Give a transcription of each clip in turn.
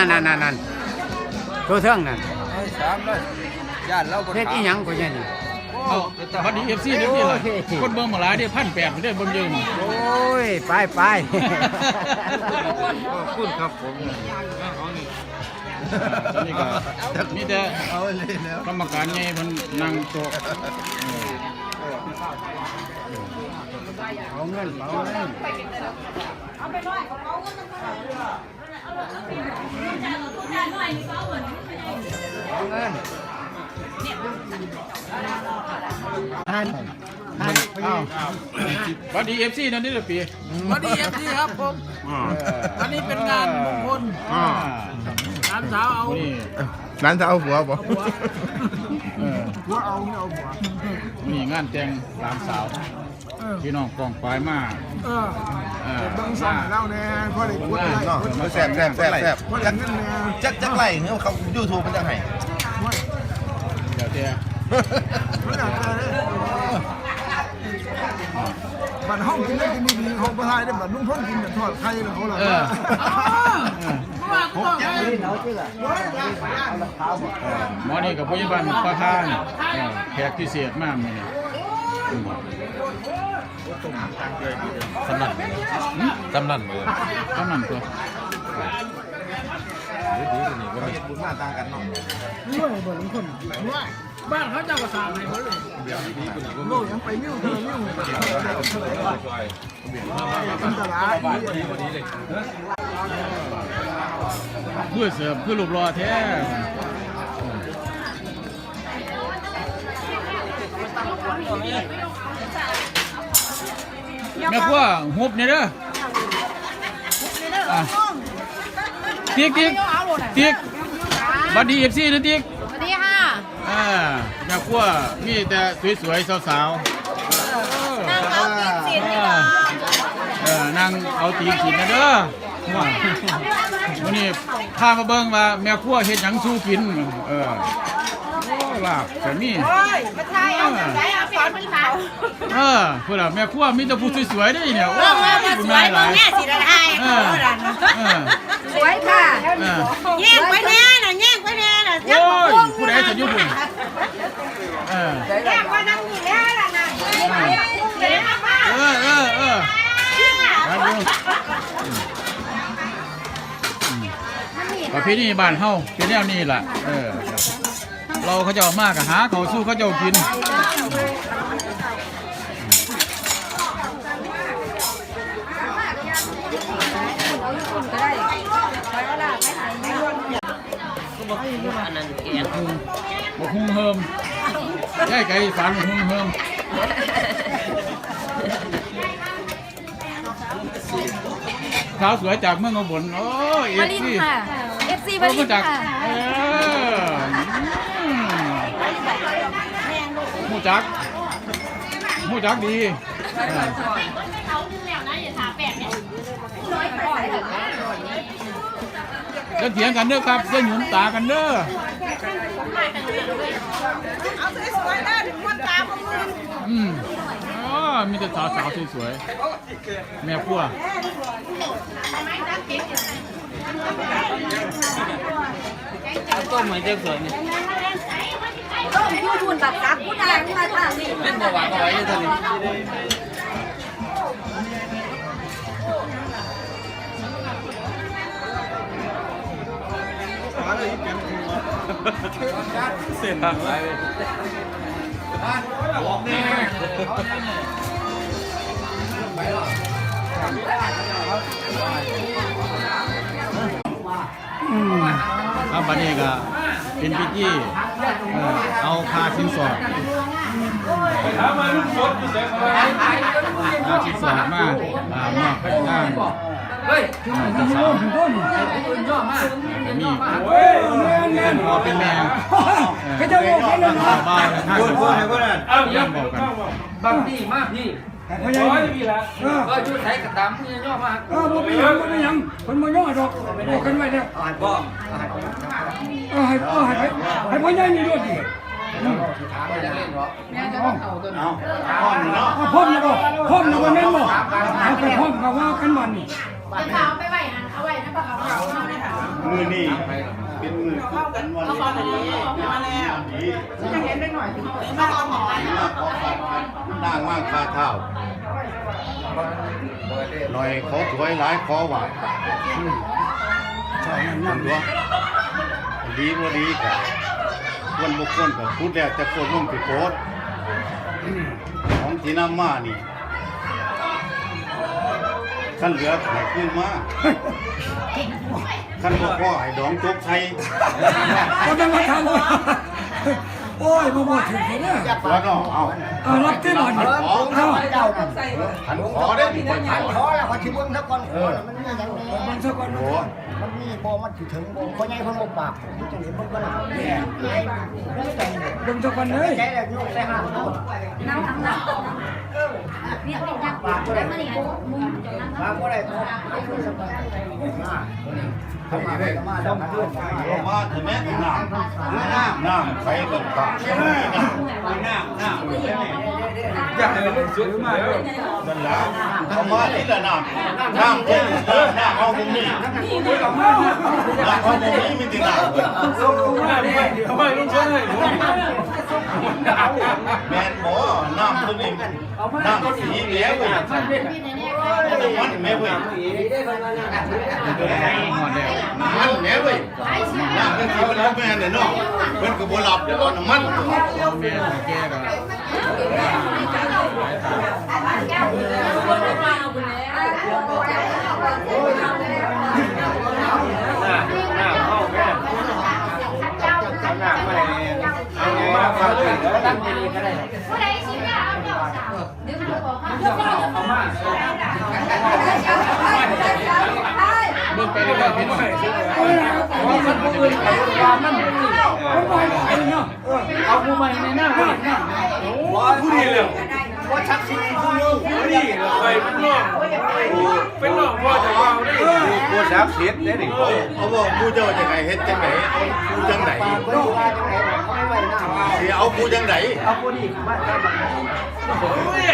นั่นนั่นนั่นนั่นตัวเทิงนั่นเอาสามเลยญาติเราบ่เฮ็ดอีหยังก็ยังนี่เอาวันนี้เอฟซีเดี๋ยวนี้ล่ะโอ้ยคนเบิ่งมาหลายเด้พันแปดเด้เบิ่งเยอะนี่โอ้ย ไปไปขอบคุณครับผมตอนนี้ก็มีแต่เอาเลยแล้วกรรมการใหญ่เพิ่นนั่งโต๊ะเอาเงินเอาเงินเอาเงิน ทานทานอ้าววันนี้เอฟซีนั่นนี่เละปีวันนี้เอฟซีครับผมวันนี้เป็นงานมงคลอ่าหลานสาวเอานี่ร้านจะเอาหัวบ่เออหัวเอาไม่เอาหัวนี่งานแต่งหลานสาวพี่น้องกองปลายมาเออ เออเบิ่งส่องแล้วแน่พอได้กดไลค์เนาะกดแซ่บแซ่บแซ่บแซ่บพอได้เงินแน่จักจักไหลเงี้ยเขายูทูบมันจังไห้เดี๋ยวเดี๋ยวมันอาจจะบัดห้องกินได้กินดีๆของประทายได้บัดลุงพ้นกินแบบทอดไข่แล้วเขาล่ะเออเออหมอนี่กับพยาบาลประธานแขกพิเศษมากมื้อนี้อืม สำนันสำนันเลยกำนันตัวดีดีตัวนี้ก็มีบุญมาต่างกันเนาะบ้านเขาเจ้าก็สร้างให้หมดเลยโลกยังไปนิ้วเธอนิ้วเป็นตลาดเพื่อเสริมเพื่อรูปรอแท้ แม่ครัวหุบเนี่ยเด้ออะติ๊กติ๊กติ๊กบัดดีเอฟซีนะติ๊กสวัสดีค่ะอ่าแม่ครัวมีแต่สวยๆสาวๆนางเอากินสินดีกว่าเออนั่งเอาตีนกินนะเด้อว่าวันนี้พามาเบิ่งว่าแม่ครัวเฮ็ดหยังสู้กิน เออโอ้ ลาบก็มีโอ้ยมาทายเอาใจเอาสอนมันเขาเออพุ่นน่ะแม่ครัวมีแต่ผู้สวยๆเด้เนี่ยโอ้เรื่องว่ามาสวยหมึลางยแม่สิได้ให้เอเขาอดันเออสวยค่ะแย่งไปแน่น่ะแย่งไปแน่น่ะโอ้ยผู้ใดจะอยู่พุ่นเออแย่งไปนั่งนี่แน่ล่ะน่ะปพุ่งเลยนะป้าเออเออเออครับดูประเพณีบ้านเฮาเป็นแนวนี้ล่ะเออ เราเขาเจ้ามากหาเขาวสู้เขาเจ้ากินบกฮุงเฮิมใช่ไก่ฝันบกฮุงเฮิมสาวสวยจากเมืองอุบลโอ้ยเอมาฟลินซีค่ะ FC โอ้มาลิมานจากค่ะเอออืมหมู จักหมูจักดีเออจะเถียงกันเด้อครับจะหยุมตากันเด้อเอาสวยๆได้ถึงคนตาพวกมึงอืมอ๋อมีแต่สาวสาวๆสวยๆแม่พัวต้มเหมือนเจ้าสวยนี่ ต้องยูทูนแบบกักผู้ชายมาทางนี้เล่นบ่หวานเอาไว้เท่านี้เส้นอะไร ครับบัดนี้ก็เป็นพิธีเอ่อเอาคาสินสอดคาสินสอดมาอ่ามอบให้ทางเฮ้ยจะสาวก็มีเป็นพ่อเป็นแม่เออชาวบ้านท่านสาวเยี่ยมบอกกันบางที่มากพี่ ร้อยพี่ละก็ชุดไทยกระตามพี่ย่อมาเออบ่เป็นหยังบ่เป็นหยังเพิ่นบ่ย่อดอกบอกกันไว้แล้วก็เออให้เออให้ให้ให้พ่อใหญ่นี่ด้วยดิเอาพร้อมแล้วบ่พร้อมแล้วบ่แม่นบ่เอาไปพร้อมกับว่ากันบัดนี้ จะพาไปไหวหันเอาไหวนะปะเขาเอาเลยค่ะเอมือนี่ เป็นมือคู่กันวันนี้มาแล้วจะเห็นได้หน่อยมาขอหมอนนั่งว่างคาเท้าหน่อยขอถวยหลายขอหวานทำตัวดีบ่ดีกันควรบุคคลกับพูดแล้วจะควรมุ่งไปโพสของที่นำมานี่ ขั้นเหลือไหนขึ้นมาขั้นบ่พ่อให้ดองจกใช้ก็ต้องมาทำว่า โอ้ยมาบอกถึงเขาเนี่ยแล้วก็เอาเอารับที่หน่อยเอาขันขอได้ดีกว่าขันขอแล้วพอชิบุ้งทักคนมันมีอย่างนี้มันสักคนโอ้มันมีโบมันถึงโบคนใหญ่คนโบปากมันจะเห็นมันก็หนาแย่ดึงสักคนเลยใจเลยลูกใส่ห้างต้นน้ำทั้งน้ำเนี่ยเป็นยักษ์ได้มาเนี่ยมุมจนนั้นมาก็ได้ก็ไม่ช่วยสบายมาทำมาได้มาต้องเพื่อนลงมาถึงแม่น้ำน้ำน้ำใครก็ตากน้ำน้ำน้ำอยากให้มันสุดมากเลยนั่นแหละเอามาที่ละน้ำน้ำเพิ่มน้ำเอาตรงนี้น้ำเอาตรงนี้ไม่ติดน้ำเลยทำไมต้องใช้ให้ แมนหมอน้ำตัวนี้น้ำสีเหลืองเลยมันแม่เว้ยหมดแล้วมันแม่เว้ยน้ำเป็นสีมันแม่เนี่ยเนาะเว้ยนก็บ่หลับเดี๋ยวน้ำมันแม่แก่ก็ห มันผู้อื่นไปว่ามันเอาผู้ใหม่ในหน้าผู้หน้าผู้ดีเลยว่าชักชิ้นผู้นึงผู้ดีเลยไปมันนองเป็นนองพ่อจะว่าได้กูซับเสียดได้ดิเขาบอกกูเจ้าจังไงเฮ็ดจังไหนเอากูจังไหนก็ว่าจะไหนเขาไม่ไหวหน้ามาเอากูจังไหนเอาคนอีบ้านใกล้บ้าน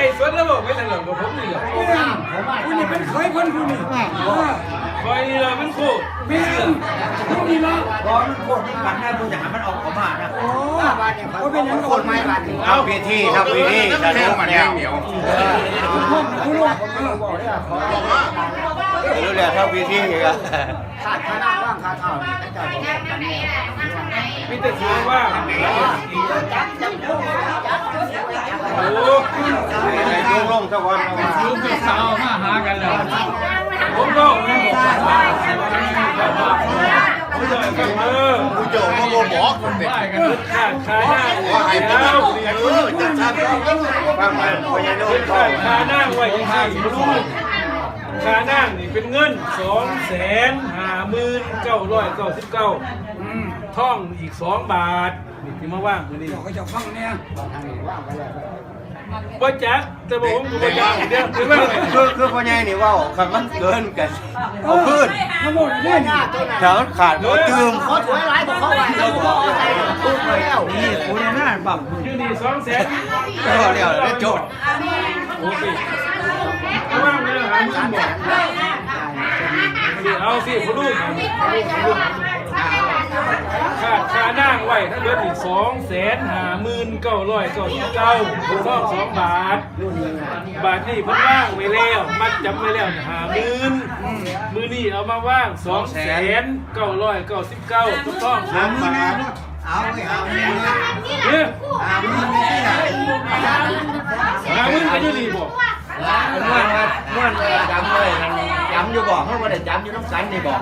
ไอ้สวนแล้วบอกไม่หลังกับผมนี่เหรอคุณนี่เป็นเคยคนคุณนี่ คอยนี่ละมันคู่เป็นคุณนี่ละร้อนโคตรกันนะดูอย่างมันออกออกมานะโอ้บ้านเนี่ยก็เป็นยังโคนไม้บ้านเอาพิธีทำพิธีจะเริ่มมาแล้วเดี๋ยวคุณพ่อคุณลูกบอกเลยว่าขอรู้แล้วทำพิธีกันขาดข้าหน้าว่างขาเท้านี่เจ้าบอกกันมีแต่ถือว่าโอ้ลงลงสักวันลูกกับสาวมาหากันแล้วผม ก็ไม่บอกเออกูเจ้าก็บ่บอกคนเด็กได้กันขาดขาหน้าว่าให้มันแล้วเออจังซั่นฟังไปพญานุเป็นขาดขาหน้าไว้ยังไงลูกขาหน้านี่เป็นเงินสองแสนห้าหมื่นเก้าร้อยเก้าสิบเก้าท่องอีกสองบาท นี่ที่มาว่างมือนี่เขาจะฟังเนี่ย บ่จักแต่บอกผมบ่จักเดี๋ยวถึงว่าคือคือพ่อใหญ่นี่ว่าคันมันเกินกันเอาขึ้นทั้งหมดเนี่ยนี่ถ้ามันขาดก็ตืมเขาถวยร้ายบอกเขาไว้เขาบอกอะไรทุกแล้วนี่กูเนี่ยน่าบังชื่อนี่สองแสนก็เดี๋ยวได้โจทย์โอเคเอาว่างเลยหาเงินบอกเอาสิพลูกขาดค่านั่งไว้ถ้าเดืออีกสองแสนห้าหมื่นเก้าร้อยเก้าสิบเก้าท่องสองบาท บาทนี่เพิ่นว่างไว้แล้วมัดจำไว้แล้วห้าหมื่นมือนี่เอามาว่างสองแสนเก้าร้อยเก้าสิบเก้าถูกต้องสามบาทเอาไว้เอาไว้เนี่ยเอาไว้ไม่ใช่ไหนห้าหมื่นก็อยู่นี่บอกม่วนม่วนจำเลยจำอยู่บอกเขาไม่ได้จำอยู่น้ำกันนี่บอก